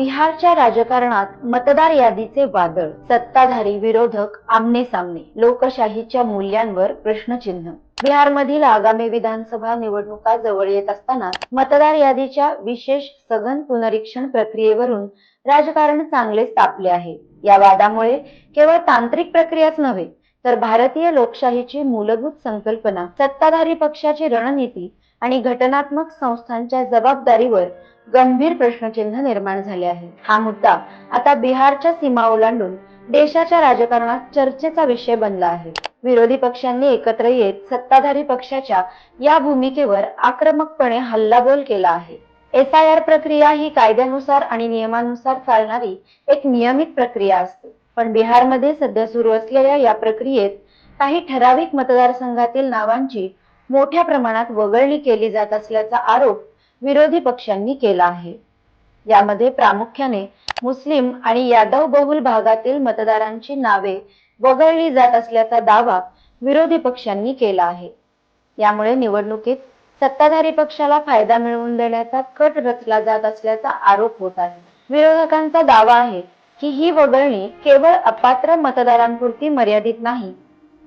बिहारच्या राजकारणात मतदार यादीचे वादळ सत्ताधारी विरोधक आमने सामने लोकशाहीच्या मूल्यांवर प्रश्नचिन्ह. बिहारमधील आगामी विधानसभा निवडणुका जवळ येत असताना मतदार यादीच्या विशेष सघन पुनरीक्षण प्रक्रियेवरून राजकारण चांगलेच तापले आहे. या वादामुळे केवळ तांत्रिक प्रक्रियाच नव्हे तर भारतीय लोकशाहीची मूलभूत संकल्पना सत्ताधारी पक्षाची रणनीती आणि घटनात्मक संस्थांच्या जबाबदारीवर गंभीर प्रश्नचिन्ह निर्माण झाले आहे. हा मुद्दा आता बिहारच्या सीमा ओलांडून देशाच्या राजकारणात चर्चेचा विषय बनला आहे. विरोधी पक्षांनी एकत्र येत सत्ताधारी पक्षाच्या या भूमिकेवर आक्रमकपणे हल्लाबोल केला आहे. एस आय आर प्रक्रिया ही कायद्यानुसार आणि नियमानुसार चालणारी एक नियमित प्रक्रिया असते. पण बिहारमध्ये सध्या सुरू असलेल्या या प्रक्रियेत काही ठराविक मतदारसंघातील नावांची मोठ्या प्रमाणात वगळणी केली जात असल्याचा आरोप विरोधी पक्षांनी केला आहे. यामध्ये प्रामुख्याने मुस्लिम आणि यादव बहुल भागातील मतदारांची नावे वगळली जात असल्याचा दावा विरोधी पक्षांनी केला आहे. यामुळे निवडणुकीत सत्ताधारी पक्षाला फायदा मिळवून देण्याचा कट रचला जात असल्याचा आरोप होत आहे. विरोधकांचा दावा आहे की ही वगळणी केवळ अपात्र मतदारांपुरती मर्यादित नाही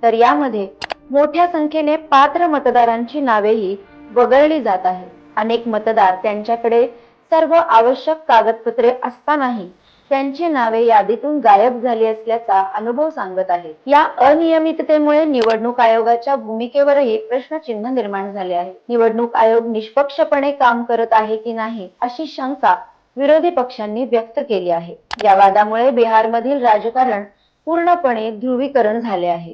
तर यामध्ये मोठ्या संख्येने पात्र मतदारांची नावेही वगळली जात आहेत. अनेक मतदार त्यांच्याकडे सर्व आवश्यक कागदपत्रे असतानाही त्यांची नावे यादीतून गायब झाली असल्याचा अनुभव सांगत आहे या अनियमिततेमुळे निवडणूक आयोगाच्या भूमिकेवरही प्रश्नचिन्ह निर्माण झाले आहे. निवडणूक आयोग निष्पक्षपणे काम करत आहे की नाही अशी शंका विरोधी पक्षांनी व्यक्त केली आहे. या वादामुळे बिहारमधील राजकारण पूर्णपणे ध्रुवीकरण झाले आहे.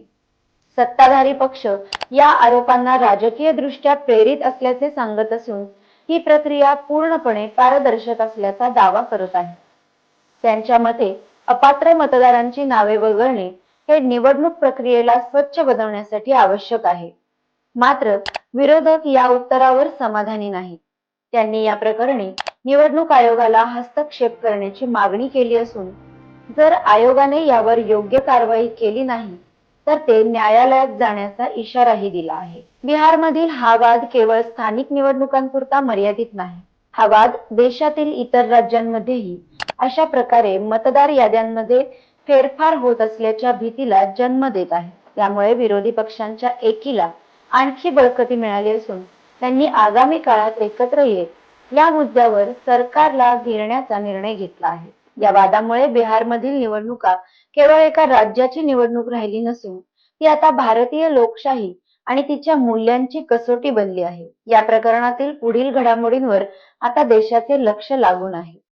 सत्ताधारी पक्ष या आरोपांना राजकीय दृष्ट्या प्रेरित असल्याचे सांगत असून ही प्रक्रिया पूर्णपणे पारदर्शक असल्याचा दावा करत आहे. त्यांच्या मते अपात्र मतदारांची नावे वगळणे हे निवडणूक प्रक्रियेला स्वच्छ बनवण्यासाठी आवश्यक आहे. मात्र विरोधक या उत्तरावर समाधानी नाही. त्यांनी या प्रकरणी निवडणूक आयोगाला हस्तक्षेप करण्याची मागणी केली असून जर आयोगाने यावर योग्य कारवाई केली नाही तर ते न्यायालयात जाण्याचा इशाराही दिला आहे. बिहारमधील हा वाद केवळ स्थानिक निवडणुकांपुरता मर्यादित नाही. हा वाद देशातील इतर राज्यांमध्येही अशा प्रकारे मतदार याद्यांमध्ये फेरफार होत असल्याच्या भीतीला जन्म देत आहे. त्यामुळे विरोधी पक्षांच्या एकीला आणखी बळकटी मिळाली असून त्यांनी आगामी काळात एकत्र येत या मुद्द्यावर सरकारला घेरण्याचा निर्णय घेतला आहे. या वादामुळे बिहारमधील निवडणुका केवळ एका राज्याची निवडणूक राहिली नसून ती आता भारतीय लोकशाही आणि तिच्या मूल्यांची कसोटी बनली आहे. या प्रकरणातील पुढील घडामोडींवर आता देशाचे लक्ष लागून आहे.